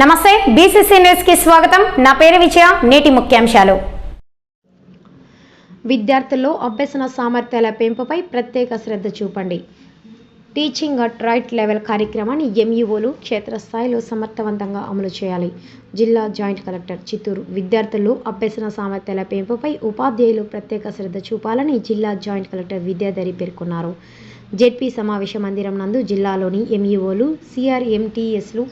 నమస్తే బీసీసీ న్యూస్కి స్వాగతం. నా పేరు విజయ నేటి ముఖ్యాంశాలు. విద్యార్థుల్లో అభ్యసన సామర్థ్యాల పెంపుపై ప్రత్యేక శ్రద్ధ చూపండి. టీచింగ్ అట్ రైట్ లెవెల్ కార్యక్రమాన్ని ఎంఈఓలు క్షేత్రస్థాయిలో సమర్థవంతంగా అమలు చేయాలి. జిల్లా జాయింట్ కలెక్టర్ చిత్తూరు విద్యార్థులు అభ్యసన సామర్థ్యాల పెంపుపై ఉపాధ్యాయులు ప్రత్యేక శ్రద్ధ చూపాలని జిల్లా జాయింట్ కలెక్టర్ విద్యాధరి పేర్కొన్నారు. జెడ్పీ సమావేశ మందిరం నందు జిల్లాలోని ఎంఈఓలు సిఆర్ఎంటీఎస్లు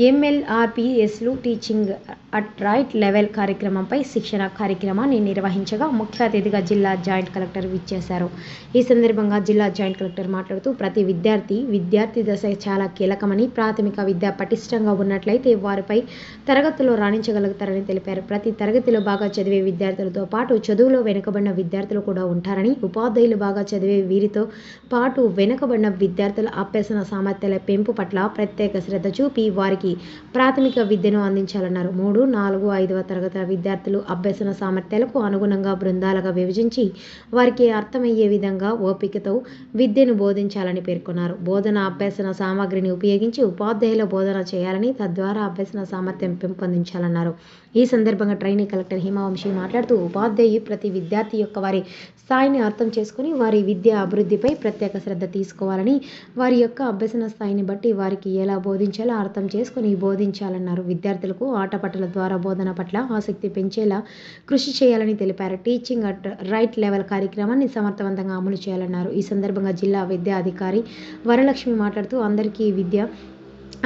ఎంఎల్ఆర్పిఎస్లు టీచింగ్ అట్ రైట్ లెవెల్ కార్యక్రమంపై శిక్షణ కార్యక్రమాన్ని నిర్వహించగా ముఖ్య అతిథిగా జిల్లా జాయింట్ కలెక్టర్ విచ్చేశారు. ఈ సందర్భంగా జిల్లా జాయింట్ కలెక్టర్ మాట్లాడుతూ ప్రతి విద్యార్థి విద్యార్థి దశ చాలా కీలకమని ప్రాథమిక విద్య పటిష్టంగా ఉన్నట్లయితే వారిపై తరగతుల్లో రాణించగలుగుతారని తెలిపారు. ప్రతి తరగతిలో బాగా చదివే విద్యార్థులతో పాటు చదువులో వెనుకబడిన విద్యార్థులు కూడా ఉంటారని ఉపాధ్యాయులు బాగా చదివే వీరితో పాటు వెనుకబడిన విద్యార్థుల అభ్యసన సామర్థ్యాల పెంపు పట్ల ప్రత్యేక శ్రద్ధ చూపి వారికి ప్రాథమిక విద్యను అందించాలన్నారు. మూడు నాలుగు ఐదవ తరగతుల విద్యార్థులు అభ్యసన సామర్థ్యాలకు అనుగుణంగా బృందాలుగా విభజించి వారికి అర్థమయ్యే విధంగా ఓపికతో విద్యను బోధించాలని పేర్కొన్నారు. బోధన అభ్యసన సామాగ్రిని ఉపయోగించి ఉపాధ్యాయుల బోధన చేయాలని తద్వారా అభ్యసన సామర్థ్యం పెంపొందించాలన్నారు. ఈ సందర్భంగా ట్రైనీ కలెక్టర్ హిమవంశి మాట్లాడుతూ ఉపాధ్యాయు ప్రతి విద్యార్థి యొక్క వారి స్థాయిని అర్థం చేసుకుని వారి విద్య అభివృద్ధిపై ప్రత్యేక శ్రద్ధ తీసుకోవాలని వారి యొక్క అభ్యసన స్థాయిని బట్టి వారికి ఎలా బోధించాలో అర్థం చేసుకుని బోధించాలన్నారు. విద్యార్థులకు ఆటపట్టల ద్వారా బోధన పట్ల ఆసక్తి పెంచేలా కృషి చేయాలని తెలిపారు. టీచింగ్ అట్ రైట్ లెవెల్ కార్యక్రమాన్ని సమర్థవంతంగా అమలు చేయాలన్నారు. ఈ సందర్భంగా జిల్లా విద్యా అధికారి వరలక్ష్మి మాట్లాడుతూ అందరికీ విద్య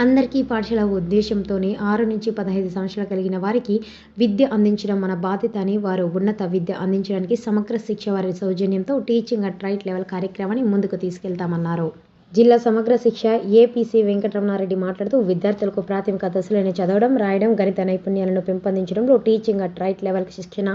అందరికీ పాఠశాల ఉద్దేశంతోనే ఆరు నుంచి పదహైదు సంవత్సరాలు కలిగిన వారికి విద్య అందించడం మన బాధ్యత అని వారు ఉన్నత విద్య అందించడానికి సమగ్ర శిక్ష వారి సౌజన్యంతో టీచింగ్ అట్ రైట్ లెవెల్ కార్యక్రమాన్ని ముందుకు తీసుకెళ్తామన్నారు. జిల్లా సమగ్ర శిక్ష ఏపీసీ వెంకటరమణారెడ్డి మాట్లాడుతూ విద్యార్థులకు ప్రాథమిక దశలోనే చదవడం రాయడం గణిత నైపుణ్యాలను పెంపొందించడంలో టీచింగ్ అట్ రైట్ లెవెల్ శిక్షణ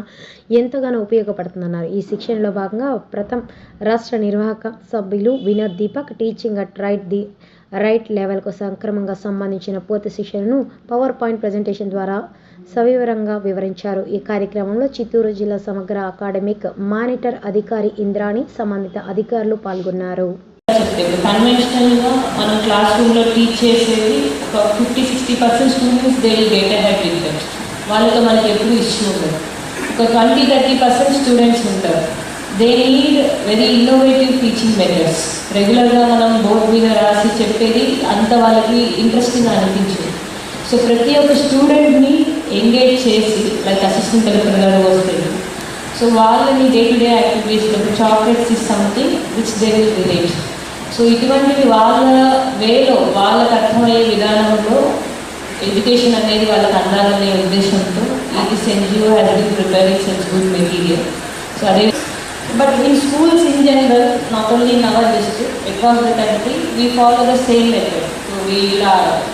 ఎంతగానో ఉపయోగపడుతుందన్నారు. ఈ శిక్షణలో భాగంగా ప్రథం రాష్ట్ర నిర్వాహక సభ్యులు Vinod Deepak teaching at right the right లెవెల్కు సంక్రమంగా సంబంధించిన పూర్తి శిక్షణను పవర్ పాయింట్ ప్రజెంటేషన్ ద్వారా సవివరంగా వివరించారు. ఈ కార్యక్రమంలో చిత్తూరు జిల్లా సమగ్ర అకాడమిక్ మానిటర్ అధికారి ఇంద్రాణి సంబంధిత అధికారులు పాల్గొన్నారు. కన్వెన్షనల్గా మనం క్లాస్ రూమ్లో టీచ్ చేసేది ఒక fifty sixty percent students they will get ahead with వాళ్ళతో మనకి ఎప్పుడు ఇష్యూ ఉండదు. ఒక ట్వంటీ థర్టీ పర్సెంట్ స్టూడెంట్స్ ఉంటారు. They need very innovative teaching methods రెగ్యులర్గా మనం బోర్డు మీద రాసి చెప్పేది అంత వాళ్ళకి ఇంట్రెస్టింగ్ అనిపించింది. సో ప్రతి ఒక్క స్టూడెంట్ని ఎంగేజ్ చేసి లైక్ అసిస్టెంట్ కలెక్టర్ గారు వస్తుంది సో వాళ్ళని డే టు డే యాక్టివిటీస్లో chocolates is something which they will relate so ఇటువంటివి వాళ్ళ వేలో వాళ్ళకి అర్థమయ్యే విధానంలో ఎడ్యుకేషన్ అనేది వాళ్ళకి అందాలనే ఉద్దేశంతో ఇది సెన్జియో has been preparing such good material so అదే but in schools in general not only in our district across the country we follow the same method so we ఇలా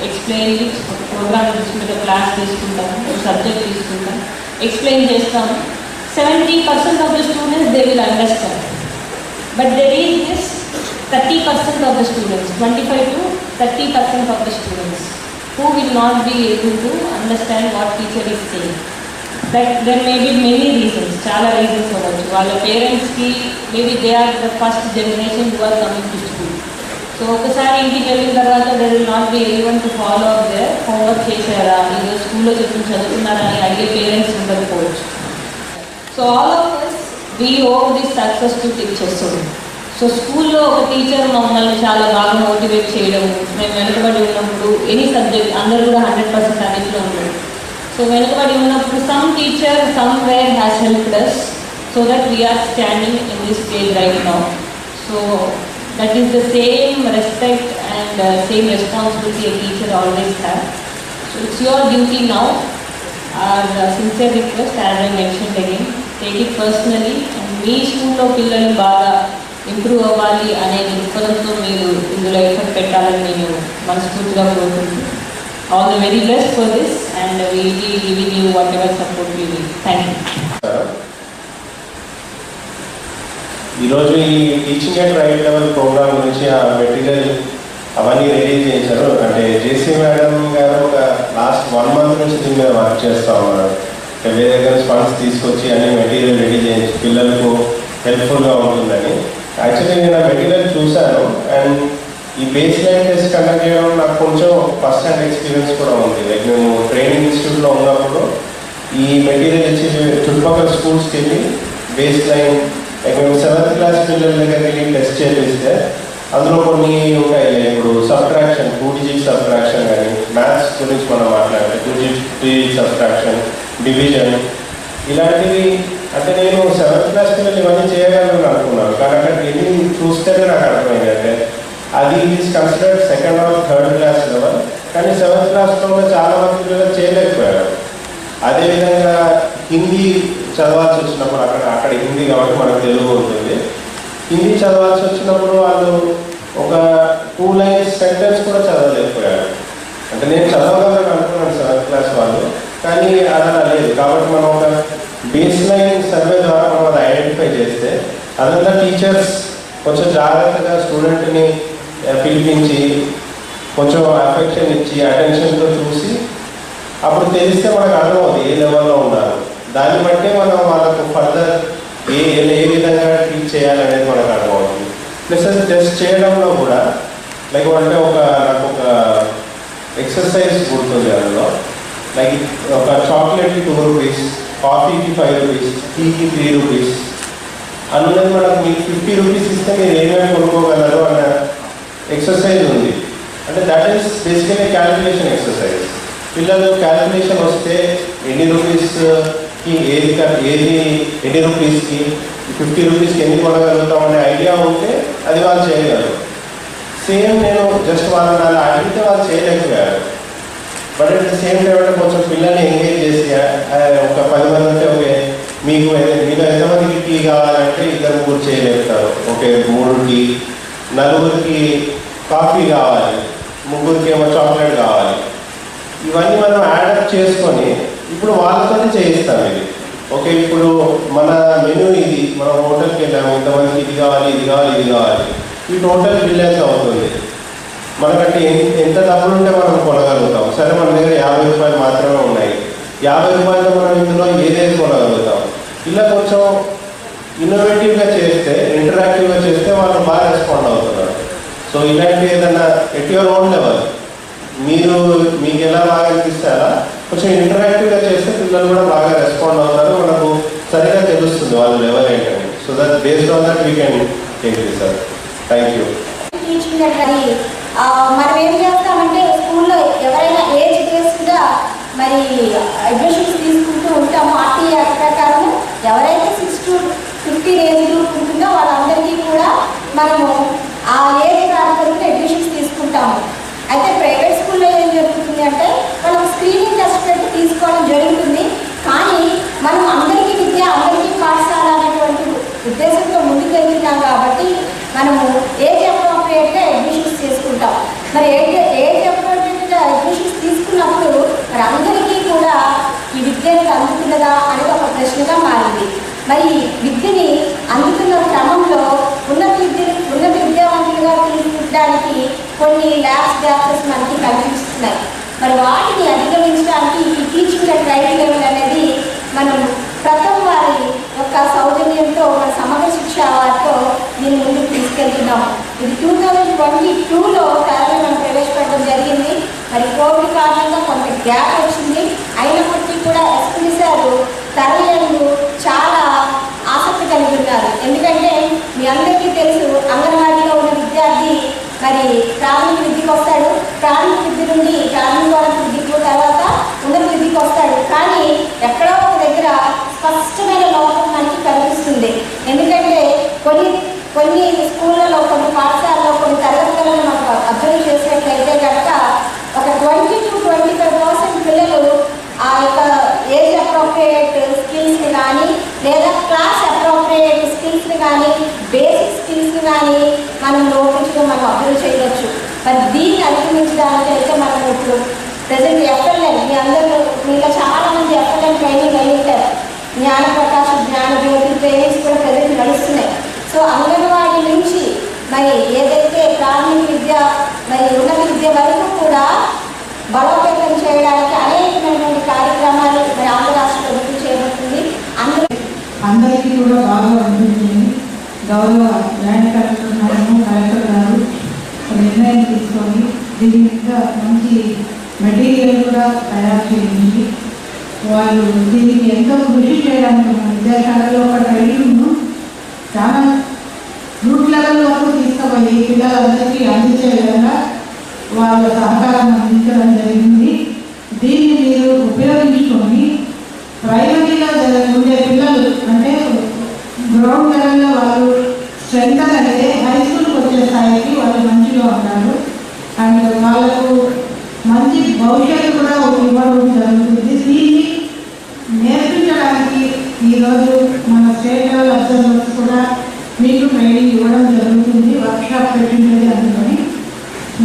ఎక్స్ప్లెయిన్ ఒక ప్రోగ్రామ్ తీసుకుంటే క్లాస్ తీసుకుంటాం ఒక సబ్జెక్ట్ తీసుకుంటాం explain చేస్తాం seventy percent of the students they will understand but there is this thirty percent of the students twenty five to thirty percent of the students who will not be able to understand what teacher is saying That there may be many reasons చాలా reasons అవ్వచ్చు వాళ్ళ పేరెంట్స్కి maybe they are the first generation who are coming to school so ఒకసారి ఇంటికి వెళ్ళిన తర్వాత there will not be eleven to follow up their homework చేశారా? ఈరోజు స్కూల్లో చెప్పి చదువుతున్నారా అని అడిగే పేరెంట్స్ ఉండకపోవచ్చు so all of us we owe this success to teachers so స్కూల్లో ఒక టీచర్ మమ్మల్ని చాలా బాగా మోటివేట్ చేయడం మేము వెనుకబడి ఉన్నప్పుడు ఎనీ సబ్జెక్ట్ అందరూ కూడా hundred percent సో వెనుకబడి ఉన్నప్పుడు some teacher somewhere has help us so that we are standing in this stage right now so that is the same respect and same responsibility a teacher always have so it's your duty now our sincere request as I mention again take it personally and మీ స్కూల్లో పిల్లలు బాగా improve అవ్వాలి అనే దృక్పథంతో మీరు ఇందులో effort పెట్టాలని నేను మనస్ఫూర్తిగా కోరుకుంటున్నాను all the very best for this And we be giving you whatever support you thank you ఈరోజు ఈ teaching and right level program గురించి ఆ మెటీరియల్ అవన్నీ రెడీ చేశారు అంటే జేసీ మేడం గారు ఒక లాస్ట్ వన్ మంత్ నుంచి దీని మీద వర్క్ చేస్తూ ఉన్నారు. వేరే దగ్గర ఫండ్స్ తీసుకొచ్చి అన్ని మెటీరియల్ రెడీ చేయించి పిల్లలకు హెల్ప్ఫుల్గా ఉంటుందని. యాక్చువల్లీ నేను ఆ మెటీరియల్ చూశాను. అండ్ ఈ బేస్ లైన్ టెస్ట్ కండక్ట్ చేయడం నాకు కొంచెం ఫస్ట్ హ్యాండ్ ఎక్స్పీరియన్స్ కూడా ఉంది. లైక్ మేము ట్రైనింగ్ ఇన్స్టిట్యూట్లో ఉన్నప్పుడు ఈ మెటీరియల్ ఇచ్చి చుట్టుపక్కల స్కూల్స్కి వెళ్ళి బేస్ లైన్ లైక్ మేము సెవెంత్ క్లాస్ పిల్లల దగ్గరికి వెళ్ళి టెస్ట్ చేపిస్తే అందులో కొన్ని ఉంటాయి. ఇప్పుడు సబ్ట్రాక్షన్ టూ డిజిట్ సబ్ట్రాక్షన్ కానీ మ్యాథ్స్ గురించి మనం మాట్లాడాలి two digit three digit subtraction division ఇలాంటివి అంటే నేను సెవెంత్ క్లాస్ పిల్లలు ఇవన్నీ చేయగలను అనుకున్నాను. కానీ అక్కడ వెళ్ళి చూస్తేనే నాకు అర్థమైంది. అంటే అది is considered second or third class level కానీ సెవెంత్ క్లాస్లో ఉన్న చాలా మంది పిల్లలు చేయలేకపోయారు. అదేవిధంగా హిందీ చదవాల్సి వచ్చినప్పుడు అక్కడ అక్కడ హిందీ కాబట్టి మనకు తెలుగు ఉంటుంది. హిందీ చదవాల్సి వచ్చినప్పుడు వాళ్ళు ఒక టూ లైన్స్ సెంటెన్స్ కూడా చదవలేకపోయారు. అంటే నేను చదవగలను అనుకున్నాను సెవెంత్ క్లాస్ వాళ్ళు కానీ అది అలా లేదు. కాబట్టి మనం ఒక బేస్ లైన్ సర్వే ద్వారా మనం అది ఐడెంటిఫై చేస్తే అదంతా టీచర్స్ కొంచెం జాగ్రత్తగా స్టూడెంట్ని పిలిపించి కొంచెం అఫెక్షన్ ఇచ్చి అటెన్షన్తో చూసి అప్పుడు తెలిస్తే మనకు అర్థమవుతుంది ఏ లెవెల్లో ఉన్నారు. దాన్ని బట్టే మనం వాళ్ళకు ఫర్దర్ ఏ ఏ విధంగా ట్రీట్ చేయాలనేది మనకు అర్థమవుతుంది. ప్లస్ అది చేయడంలో కూడా లైక్ అంటే ఒక నాకు ఒక ఎక్సర్సైజ్ గుర్తుంది అందులో. లైక్ ఒక చాక్లెట్కి టూ రూపీస్ కాఫీకి ఫైవ్ రూపీస్ టీకి త్రీ రూపీస్ అందులో మనకు మీకు ఫిఫ్టీ రూపీస్ ఇస్తే మీరు ఏమేమి కొనుక్కోగలరు అన్న ఎక్సర్సైజ్ ఉంది. అంటే that is basically calculation exercise పిల్లలు క్యాలిక్యులేషన్ వస్తే ఎన్ని రూపీస్కి uh, ఏది ఏది ఎన్ని రూపీస్కి ఫిఫ్టీ రూపీస్కి ఎన్ని కొనగలుగుతాం అనే ఐడియా ఉంటే అది వాళ్ళు చేయగలరు. సేమ్ నేను జస్ట్ వాళ్ళని అలా అడిగితే వాళ్ళు చేయలేకపోయారు. But at the same time అంటే కొంచెం పిల్లల్ని ఎంగేజ్ చేసి ఒక పది మంది ఉంటే ఓకే మీకు ఎ- మీలో ఎంతమందికి టీ కావాలంటే ఇద్దరు ముగ్గురు చేయలేపుతారు ఓకే మూడు టీ నలుగురికి కాఫీ కావాలి ముగ్గురికి ఏమో చాక్లెట్ కావాలి. ఇవన్నీ మనం యాడప్ చేసుకొని ఇప్పుడు వాళ్ళతోనే చేయిస్తాం ఇది. ఓకే ఇప్పుడు మన మెనూ ఇది మనం హోటల్కి వెళ్ళాము ఇంతమందికి ఇది కావాలి ఇది కావాలి ఇది కావాలి. ఈ టోటల్ బిల్ ఎంత అవుతుంది. మనకంటే ఎంత డబ్బులు ఉంటే మనం కొనగలుగుతాం. సరే మన దగ్గర యాభై రూపాయలు మాత్రమే ఉన్నాయి. యాభై రూపాయలు మనం ఇందులో ఏదేది కొనగలుగుతాం? ఇలా కొంచెం ఇన్నోవేటివ్గా చేస్తే ఇంటరాక్టివ్గా చేస్తే వాళ్ళు బాగా రెస్పాండ్ అవుతున్నారు సో ఇలాంటి ఏదన్నా ఎట్ యువర్ ఓన్ లెవెల్ మీరు మీకు ఎలా బాగా అనిపిస్తారా? కొంచెం ఇంటరాక్టివ్గా చేస్తే పిల్లలు కూడా బాగా రెస్పాండ్ అవుతారు. మనకు సరిగా తెలుస్తుంది వాళ్ళ లెవెల్ ఏంటని. So that based on that we can take sir thank you మనం ఏం చేస్తామంటే స్కూల్లో ఎవరైనా ఏజ్ బేస్డ్గా మరి అడ్మిషన్స్ తీసుకుంటూ ఉంటామో ఆర్టీ యాక్ట్ ప్రకారం ఎవరైతే six to fifteen age group ఉంటుందో వాళ్ళందరికీ కూడా మనము ఆ ఏజ్ ప్రాంతంలో అడ్మిషన్స్ తీసుకుంటాము అయితే ప్రైవేట్ స్కూల్లో ఏం జరుగుతుంది అంటే మనం స్క్రీనింగ్ టెస్ట్ పెట్టి తీసుకోవడం జరుగుతుంది కానీ మనం అందరికీ విద్య అందరికీ పాఠశాల అనేటువంటి ఉద్దేశంతో ముందుకెళ్తున్నాం కాబట్టి మనము ఏజ్ అప్రోప్రియేట్గా అడ్మిషన్స్ తీసుకుంటాం మరి ఏజ్ ఏజ్ అప్రోప్రియేట్గా అడ్మిషన్స్ తీసుకున్నప్పుడు మరి అందరికీ కూడా ఈ విద్య అనేది అందుతున్నదా అనేది ఒక ప్రశ్నగా మారింది మరి విద్యని అందుతున్న క్రమంలో ఉన్నత విద్య ఉన్నత విద్యావంతులుగా తీర్చిదిద్దడానికి కొన్ని ల్యాబ్స్ గ్యాప్స్ మనకి కనిపిస్తున్నాయి మరి వాటిని అధిగమించడానికి ఈ టీచింగ్ అండ్ రైటింగ్ లెవెల్ అనేది మనం ప్రథమ వారి యొక్క సౌజన్యంతో మన సమగ్ర శిక్ష వారితో దీన్ని ముందుకు తీసుకెళ్తున్నాం ఇది టూ థౌజండ్ ట్వంటీ టూలో తరగతి మనం ప్రవేశపెట్టడం జరిగింది. మరి కోవిడ్ కారణంగా కొంత గ్యాప్ వచ్చింది. అయినప్పటికీ కూడా ఎస్పీ సార్ తరగతులు చాలా ఆసక్తి కలిగి ఉన్నారు. ఎందుకంటే మీ అందరికీ తెలుసు అంగన్వాడీలో ఉన్న విద్యార్థి మరి ప్రాథమిక విద్యకు వస్తాడు. ప్రాథమిక విద్య నుండి ప్రాథమిక విద్యకు తర్వాత ఉన్నత విద్యకు వస్తాడు. కానీ ఎక్కడో ఒక దగ్గర స్పష్టమైన లోపం మనకి కనిపిస్తుంది. ఎందుకంటే కొన్ని కొన్ని స్కూళ్ళలో కొన్ని పాఠశాల కొన్ని తరగతులను మనం అబ్జర్వ్ చేసినట్లయితే కనుక ఒక twenty to twenty five percent పిల్లలు ఆ యొక్క ఏజ్ అప్రోప్రియేట్ స్కిల్స్ని కానీ లేదా క్లాస్ అప్రోప్రియేట్ స్కిల్స్ని కానీ బేసిక్ స్కిల్స్ని కానీ మనం లోపించడం మనం అబ్జర్వ్ చేయవచ్చు మరి దీన్ని అధిగమించడానికి అయితే మనం ఇప్పుడు ప్రజెంట్ ఎఫ్ఎల్ఎన్ మీ అందరూ మీలో చాలా మంది ఎఫ్ఎల్ఎన్ ట్రైనింగ్ అయి ఉంటారు. జ్ఞాన ప్రకాశ జ్ఞాన జ్యోతి ట్రైనింగ్స్ కూడా ప్రజెంట్ నడుస్తున్నాయి. సో అంగన్వాడీ నుంచి మరి ఏదైతే ప్రాథమిక విద్య మరి ఉన్నత విద్య వరకు కూడా బలోపేతం చేయడానికి అనేకమైనటువంటి కార్యక్రమాలు మరి ఆంధ్ర రాష్ట్ర ప్రభుత్వం చేపడుతుంది. అందరూ అందరికీ కూడా బాగా ఉంటుంది గౌరవ ల్యాండ్ కలెక్టర్ మేడం కలెక్టర్ గారు నిర్ణయం తీసుకొని దీని మీద మంచి మెటీరియల్ కూడా తయారు చేయించి వాళ్ళు దీనికి ఎంతో కృషి చేయడానికి మన విద్యాశాలలో ఒక ట్రైనింగ్ను చాలా రూట్ లెవెల్ వరకు తీసుకుపోయి పిల్లలందరికీ అందించే విధంగా వాళ్ళ సహకారం అందించడం జరిగింది. దీన్ని మీరు ఉపయోగించుకొని ప్రైమరీలో ఉండే పిల్లలు అంటే గ్రౌండ్ లెవెల్లో వాళ్ళు స్ట్రెంత్ అనేది హై స్కూల్కి వచ్చే స్థాయికి వాళ్ళు మంచిగా ఉంటారు అండ్ వాళ్ళకు మంచి భవిష్యత్తు కూడా ఇవ్వడం జరుగుతుంది. దీన్ని నేర్పించడానికి ఈరోజు మన స్టేట్ లెవెల్ అబ్జర్వర్స్ కూడా మీకు ట్రైనింగ్ ఇవ్వడం జరుగుతుంది వర్క్షాప్ పెట్టింది అందుకని.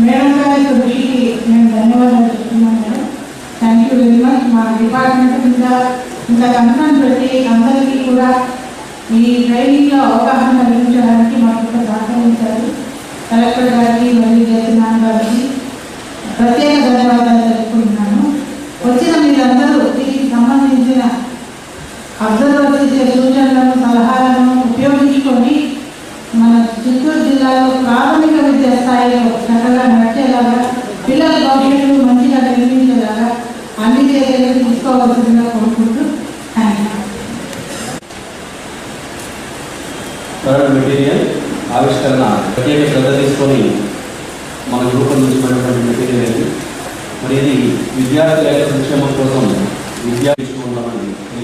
మేడం గారి కృషికి మేము ధన్యవాదాలు చెప్తున్నాను madam. Thank you very much మా డిపార్ట్మెంట్ కింద ఇంకా కన్సర్న్ పెట్టి అందరికీ కూడా ఈ ట్రైనింగ్లో అవగాహన కలిగించడానికి మాకు కూడా సహకరించారు. కలెక్టర్ గారికి మరియు జయనాథ్ గారికి. ప్రత్యేక ధన్యవాదాలు తెలుపుకుంటున్నాను వచ్చిన మీరందరూ దీనికి సంబంధించిన అబ్జర్వర్స్ ఇచ్చే సూచనలను సలహాలను ఉపయోగించుకొని మన చిత్తూరు జిల్లాలో ప్రాథమిక విద్యా స్థాయిలో చక్కగా నడిచేలాగా పిల్లల భవిష్యత్తు మంచిగా నిర్మించేలాగా అన్ని చర్యలు తీసుకోవాల్సిందిగా కోరుకుంటూ థ్యాంక్ మెటీరియల్ ఆవిష్కరణ ప్రత్యేక శ్రద్ధ తీసుకొని మనం రూపొందించబడినటువంటి మెటీరియల్ ఇది మరి ఇది విద్యార్థుల సంక్షేమం కోసం విద్యా తీసుకుంటామని